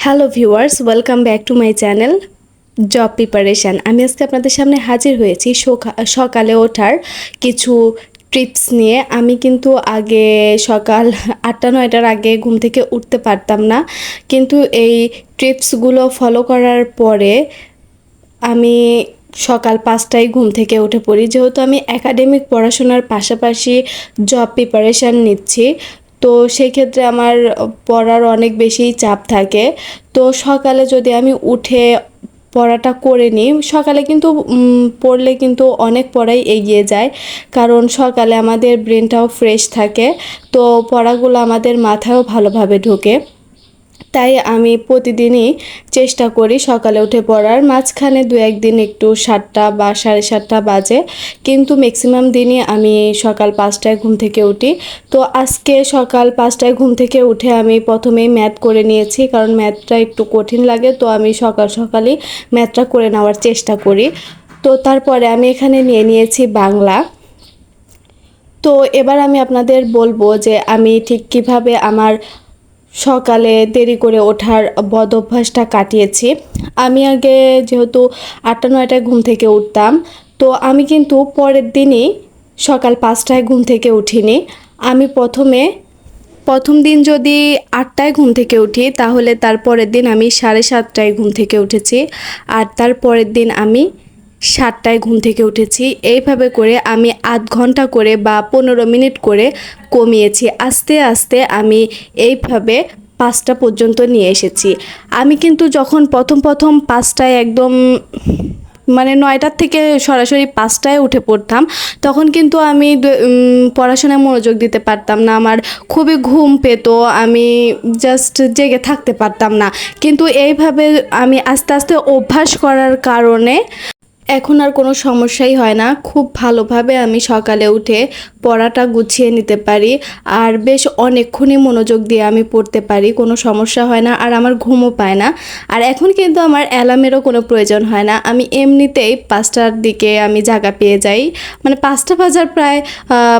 Hello viewers, welcome back to my channel job preparation. আমি আজকে আপনাদের সামনে হাজির হয়েছি সকা- সকালে ওঠার কিছু টিপস নিয়ে। আমি কিন্তু আগে সকাল আটটা, নয়টার আগে ঘুম থেকে উঠতে পারতাম না। কিন্তু এই টিপসগুলো ফলো করার পরে আমি সকাল পাঁচটায় ঘুম থেকে উঠে পড়ি। যেহেতু আমি একাডেমিক পড়াশোনার পাশাপাশি জব প্রিপারেশান নিচ্ছি তো সেক্ষেত্রে আমার পড়ার অনেক বেশি চাপ থাকে। তো সকালে যদি আমি উঠে পড়াটা করে নিই, সকালে কিন্তু পড়লে কিন্তু অনেক পড়াই এগিয়ে যায়। কারণ সকালে আমাদের ব্রেনটাও ফ্রেশ থাকে, তো পড়াগুলো আমাদের মাথায়ও ভালোভাবে ঢোকে। তাই আমি প্রতিদিনই চেষ্টা করি সকালে উঠে পড়ার। মাঝখানে দু একদিন একটু সাতটা বা সাড়ে সাতটা বাজে, কিন্তু ম্যাক্সিমাম দিনই আমি সকাল পাঁচটায় ঘুম থেকে উঠি। তো আজকে সকাল পাঁচটায় ঘুম থেকে উঠে আমি প্রথমেই ম্যাথ করে নিয়েছি, কারণ ম্যাথটা একটু কঠিন লাগে, তো আমি সকাল সকালই ম্যাথটা করে নেওয়ার চেষ্টা করি। তো তারপরে আমি এখানে নিয়ে নিয়েছি বাংলা। তো এবার আমি আপনাদের বলব যে আমি ঠিক কীভাবে আমার সকালে দেরি করে ওঠার বদ অভ্যাসটা কাটিয়েছি। আমি আগে যেহেতু আটটা, নয়টায় ঘুম থেকে উঠতাম, তো আমি কিন্তু পরের দিনই সকাল পাঁচটায় ঘুম থেকে উঠিনি। আমি প্রথমে, প্রথম দিন যদি আটটায় ঘুম থেকে উঠি, তাহলে তার পরের দিন আমি সাড়ে সাতটায় ঘুম থেকে উঠেছি। আর তার পরের দিন আমি সাতটায় ঘুম থেকে উঠেছি। এইভাবে করে আমি আধ ঘণ্টা করে বা পনেরো মিনিট করে কমিয়েছি। আস্তে আস্তে আমি এইভাবে পাঁচটা পর্যন্ত নিয়ে এসেছি। আমি কিন্তু যখন প্রথম প্রথম পাঁচটায় একদম মানে নয়টার থেকে সরাসরি পাঁচটায় উঠে পড়তাম, তখন কিন্তু আমি পড়াশোনায় মনোযোগ দিতে পারতাম না। আমার খুবই ঘুম পেতো, আমি জাস্ট জেগে থাকতে পারতাম না। কিন্তু এইভাবে আমি আস্তে আস্তে অভ্যাস করার কারণে এখন আর কোনো সমস্যাই হয় না। খুব ভালোভাবে আমি সকালে উঠে পড়াটা গুছিয়ে নিতে পারি আর বেশ অনেকক্ষণই মনোযোগ দিয়ে আমি পড়তে পারি, কোনো সমস্যা হয় না আর আমার ঘুমও পায় না। আর এখন কিন্তু আমার অ্যালার্মেরও কোনো প্রয়োজন হয় না। আমি এমনিতেই পাঁচটার দিকে আমি জায়গা পেয়ে যাই। মানে পাঁচটা বাজার প্রায়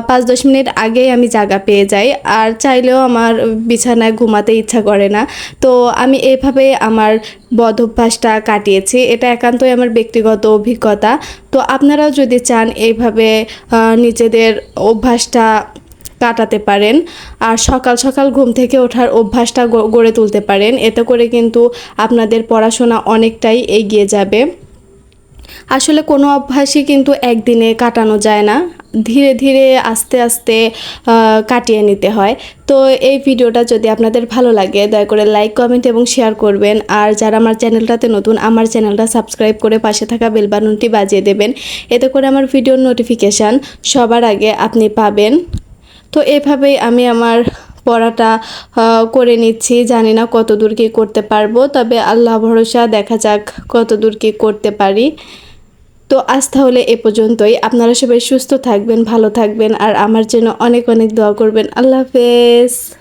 পাঁচ দশ মিনিট আগেই আমি জায়গা পেয়ে যাই। আর চাইলেও আমার বিছানায় ঘুমাতে ইচ্ছা করে না। তো আমি এভাবে আমার বদ অভ্যাসটা কাটিয়েছি। এটা একান্তই আমার ব্যক্তিগত অভিজ্ঞতা। তো আপনারাও যদি চান এইভাবে নিজেদের অভ্যাসটা কাটাতে পারেন, আর সকাল সকাল ঘুম থেকে ওঠার অভ্যাসটা গড়ে তুলতে পারেন, এতে করে কিন্তু আপনাদের পড়াশোনা অনেকটাই এগিয়ে যাবে। আসলে কোনো অভ্যাসই কিন্তু একদিনে কাটানো যায় না। ধীরে ধীরে আস্তে আস্তে কাটিয়ে নিতে হয়। তো এই ভিডিওটা যদি আপনাদের ভালো লাগে, দয়া করে লাইক কমেন্ট এবং শেয়ার করবেন। আর যারা আমার চ্যানেলটাতে নতুন, আমার চ্যানেলটা সাবস্ক্রাইব করে পাশে থাকা বেল বাটনটি বাজিয়ে দেবেন। এতে করে আমার ভিডিওর নোটিফিকেশান সবার আগে আপনি পাবেন। তো এভাবেই আমি আমার পড়াটা করে নিচ্ছি। জানি না কত দূর কী করতে পারব, তবে আল্লাহ ভরসা, দেখা যাক কত দূর কী করতে পারি। তো আজ তাহলে এ পর্যন্তই। আপনারা সবাই সুস্থ থাকবেন, ভালো থাকবেন, আর আমার জন্য অনেক অনেক দোয়া করবেন। আল্লাহ হাফেজ।